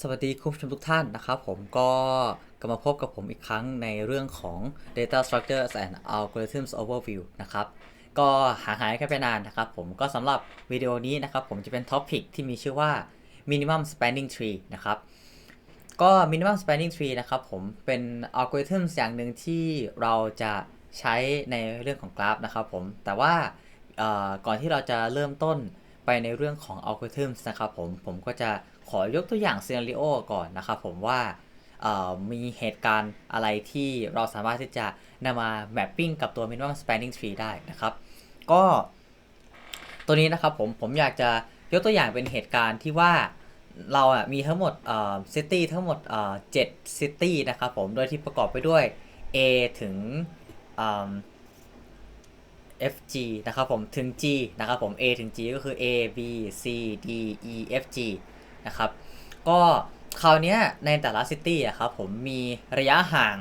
สวัสดีคุณผู้ชมทุกท่านนะครับผมก็กลับมาพบกับผมอีกครั้งในเรื่องของ Data Structures and Algorithms Overview นะครับ ก็หางหายกันไปนานนะครับผมก็สำหรับวิดีโอนี้นะครับผมจะเป็นท็อปิกที่มีชื่อว่า Minimum Spanning Tree นะครับ ก็ Minimum Spanning Tree นะครับผมเป็นอัลกอริทึมอย่างหนึ่งที่เราจะใช้ในเรื่องของกราฟนะครับผมแต่ว่าก่อนที่เราจะเริ่มต้น ไปในเรื่องของอัลกอริทึมนะครับผมผมก็จะขอยกตัวอย่างซีนารีโอก่อนนะครับผมว่ามีเหตุการณ์อะไรที่เราสามารถที่จะนำมาแมปปิ้งกับตัว Minimum Spanning Tree ได้นะครับ ก็ตัวนี้นะครับผมผมอยากจะยกตัวอย่างเป็นเหตุการณ์ที่ว่าเราอะมีทั้งหมดเอ่อซิตี้ทั้งหมดเอ่อเจ็ดซิตี้นะครับผม โดยที่ประกอบไปด้วย A ถึง อืม FG นะครับผมถึง G นะครับผม A ถึง G ก็คือ A B C D E F G นะครับก็คราวนี้ในแต่ละซิตี้อะครับผมมีระยะห่าง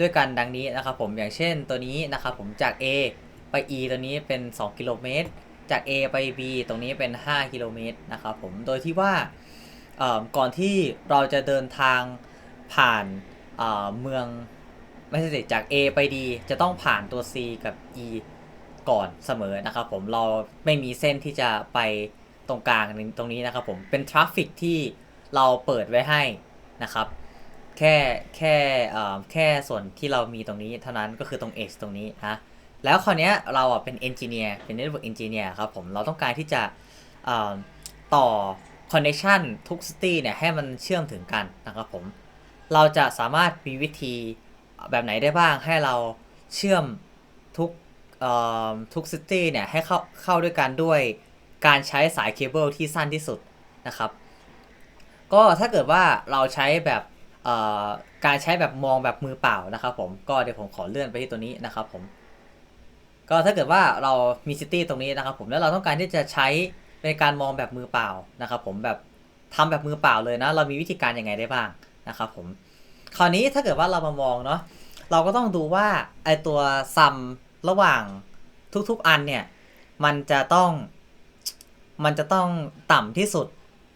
ด้วยกันดังนี้นะครับผมอย่างเช่นตัวนี้นะครับผมจาก A ไป E ตัวนี้เป็น 2 กิโลเมตร จาก A ไป B ตรงนี้เป็น 5 กิโลเมตรนะครับผมโดยที่ว่าก่อนที่เราจะเดินทางผ่านเเมืองไม่ใช่จาก A ไป D จะต้องผ่านตัว C กับ E ก่อนเสมอนะครับผมเราไม่มีเส้นที่จะไปตรงกลางตรงนี้นะครับผมเป็นทราฟฟิกที่เราเปิดไว้ให้นะครับแค่แค่แค่ส่วนที่เรามีตรงนี้เท่านั้นก็คือตรง edge ตรงนี้นะแล้วคราวเนี้ยเราอะเป็นเอนจิเนียร์เป็น network engineer ครับผมเราต้องการที่จะเอ่อต่อ connection ทุก city เนี่ยให้มันเชื่อมถึงกันนะครับผมเราจะสามารถมีวิธีแบบไหนได้บ้างให้เราเชื่อมทุก ทุกซิตี้เนี่ยให้เข้าเข้าด้วยกันด้วยการใช้สายเคเบิลที่สั้นที่สุดนะครับ ก็ถ้าเกิดว่าเราใช้แบบการใช้แบบมองแบบมือเปล่านะครับผมก็เดี๋ยวผมขอเลื่อนไปที่ตัวนี้นะครับผมก็ถ้าเกิดว่าเรามีซิตี้ตรงนี้นะครับผมแล้วเราต้องการที่จะใช้ในการมองแบบมือเปล่านะครับผมแบบทำแบบมือเปล่าเลยนะ เรามีวิธีการยังไงได้บ้างนะครับผมคราวนี้ถ้าเกิดว่าเรามามองเนาะเราก็ต้องดูว่าไอตัวซัม ระหว่างทุกๆอันเนี่ย มันจะต้อง มันจะต้องต่ำที่สุด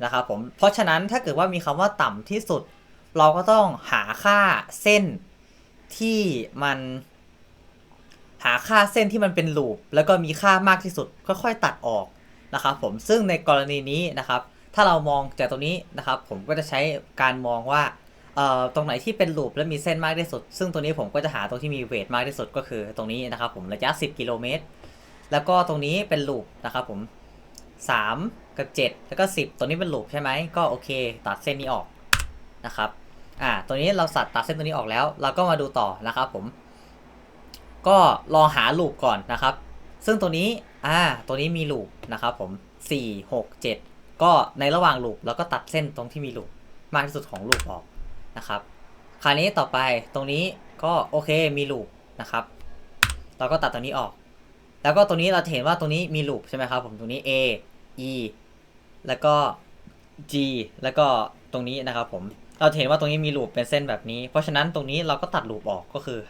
นะครับผม เพราะฉะนั้นถ้าเกิดว่ามีคำว่าต่ำที่สุด เราก็ต้องหาค่าเส้นที่มัน หาค่าเส้นที่มันเป็นลูปแล้วก็มีค่ามากที่สุด ค่อยๆตัดออกนะครับผม ซึ่งในกรณีนี้นะครับ ถ้าเรามองจากตรงนี้นะครับ ผมก็จะใช้การมองว่า เอ่อตรงไหนที่เป็นลูปและมีเส้นมากที่สุด ซึ่งตัวนี้ผมก็จะหาตรงที่มีเวทมากที่สุดก็คือตรงนี้นะครับผมระยะ 10 กิโลเมตร แล้วก็ตรงนี้เป็นลูปนะครับผม 3 กับ 7 แล้วก็ 10 ตัวนี้เป็นลูปใช่ไหมก็โอเค ตัดเส้นนี้ออกนะครับอ่าตัวนี้เราสัตว์ตัดเส้นตัวนี้ออกแล้ว เราก็มาดูต่อนะครับผม ก็ลองหาลูปก่อนนะครับ ซึ่งตัวนี้อ่าตัวนี้มีลูปนะครับผม 4 6 7 ก็ในระหว่างลูปเราก็ตัดเส้นตรงที่มีลูปมากที่สุดของลูปออก นะครับ คราวนี้ต่อไปตรงนี้ก็โอเคมีลูปนะครับ เราก็ตัดตรงนี้ออก แล้วก็ตรงนี้เราจะเห็นว่าตรงนี้มีลูปใช่ไหมครับผมตรงนี้ A E แล้วก็ G แล้วก็ตรงนี้นะครับผมเราเห็นว่าตรงนี้มีลูปเป็นเส้นแบบนี้ เพราะฉะนั้นตรงนี้เราก็ตัดลูปออกก็คือ5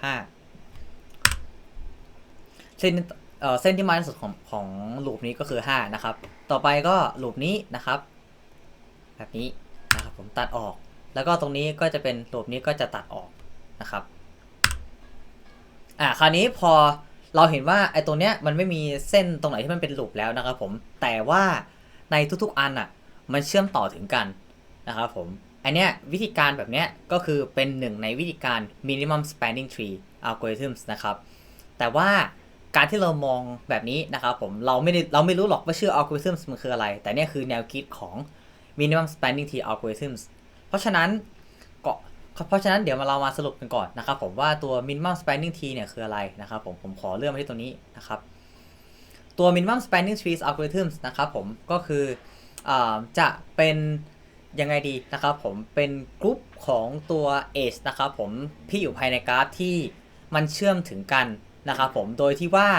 เส้นเอ่อเส้นที่มากที่สุดของของลูปนี้ก็คือ5นะครับ ต่อไปก็ลูปนี้นะครับ แบบนี้นะครับผมตัดออก แล้วก็ตรงนี้ก็จะเป็นรูปนี้ก็จะตัดออกนะครับ อ่าคราวนี้พอเราเห็นว่าไอ้ตัวเนี้ยมันไม่มีเส้นตรงไหนที่มันเป็นลูปแล้วนะครับผม แต่ว่าในทุกๆอันอะมันเชื่อมต่อถึงกันนะครับผม อันเนี้ยวิธีการแบบเนี้ยก็คือเป็นหนึ่งในวิธีการ minimum spanning tree algorithms นะครับ แต่ว่าการที่เรามองแบบนี้นะครับผมเราไม่ได้เราไม่รู้หรอกว่าชื่อ algorithms มันคืออะไร แต่เนี่ยคือแนวคิดของ minimum spanning tree algorithms เพราะฉะนั้นก็เพราะฉะนั้นเดี๋ยวมาเรามาสรุปกันก่อนนะครับผมว่าตัว minimum spanning tree เนี่ยคืออะไรนะครับผมผมขอเลื่อนมาที่ตัวนี้นะครับตัว minimum spanning trees algorithms นะครับผมก็คืออจะเป็นยังไงดีนะครับผมเป็นกลุ่มของตัว edge นะครับผมที่อยู่ภายในกราฟที่มันเชื่อมถึงกันนะครับผมโดยที่ว่า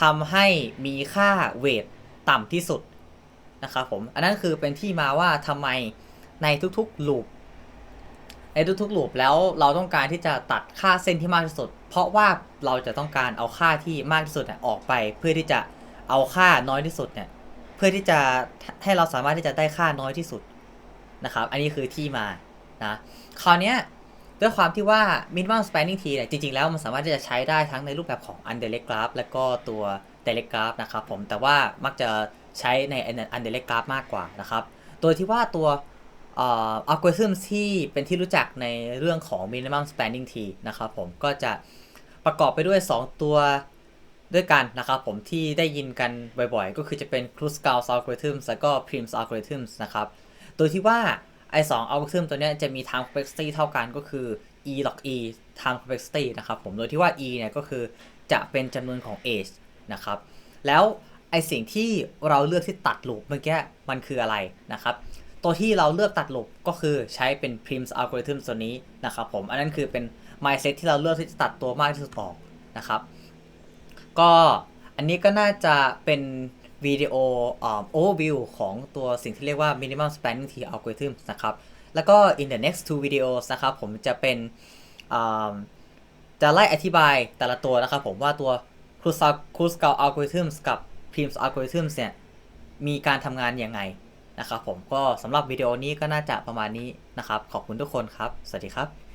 ทำให้มีค่าเวทต่ำที่สุดนะครับผมอันนั้นคือเป็นที่มาว่าทำไม ในทุกๆลูปในทุกๆลูปแล้วเราต้องการที่จะตัดค่าเส้นที่มากที่สุด เพราะว่าเราจะต้องการเอาค่าที่มากที่สุดเนี่ยออกไป เพื่อที่จะเอาค่าน้อยที่สุดเนี่ยเพื่อที่จะให้เราสามารถที่จะได้ค่าน้อยที่สุดนะครับ อันนี้คือที่มานะคราวนี้ด้วยความที่ว่า minimum spanning tree เนี่ยจริงๆ แล้วมันสามารถที่จะใช้ได้ทั้งในรูปแบบของ undirect graph และก็ตัว direct graph นะครับผมแต่ว่ามักจะใช้ใน undirect graph มากกว่านะครับ โดยที่ว่าตัว อัลกอริทึมที่เป็นที่รู้จักในเรื่องของ minimum spanning tree นะครับผมก็จะประกอบไปด้วย 2 ตัวด้วยกันนะครับผมที่ได้ยินกันบ่อยๆ ก็คือจะเป็น Kruskal algorithm แล้วก็ Prim's algorithm นะครับโดยที่ว่าไอ้สองอัลกอริทึมตัวนี้จะมี time complexity เท่ากันก็คือ e log e time complexity นะครับผมโดยที่ว่า e เนี่ยก็คือจะเป็นจำนวนของ age นะครับแล้วไอสิ่งที่เราเลือกที่ตัดลูปเมื่อกี้มันคืออะไรนะครับ ตัวที่เราเลือกตัดลูปก็คือใช้เป็น Prim's algorithm ตัวนี้นะครับผมอันนั้นคือเป็น mindset ที่เราเลือกที่จะตัดตัวมากที่สุดออกนะครับ ก็อันนี้ก็น่าจะเป็นวิดีโออ่า overview ของตัวสิ่งที่เรียกว่า minimum spanning tree algorithm นะครับ แล้วก็ in the next two videos นะครับผมจะเป็นจะไล่อธิบายแต่ละตัวนะครับผมว่าตัว Kruskal algorithms กับ Prim's algorithms เนี่ยมีการทำงานยังไง นะครับผมก็สำหรับวิดีโอนี้ก็น่าจะประมาณนี้นะครับ ขอบคุณทุกคนครับ สวัสดีครับ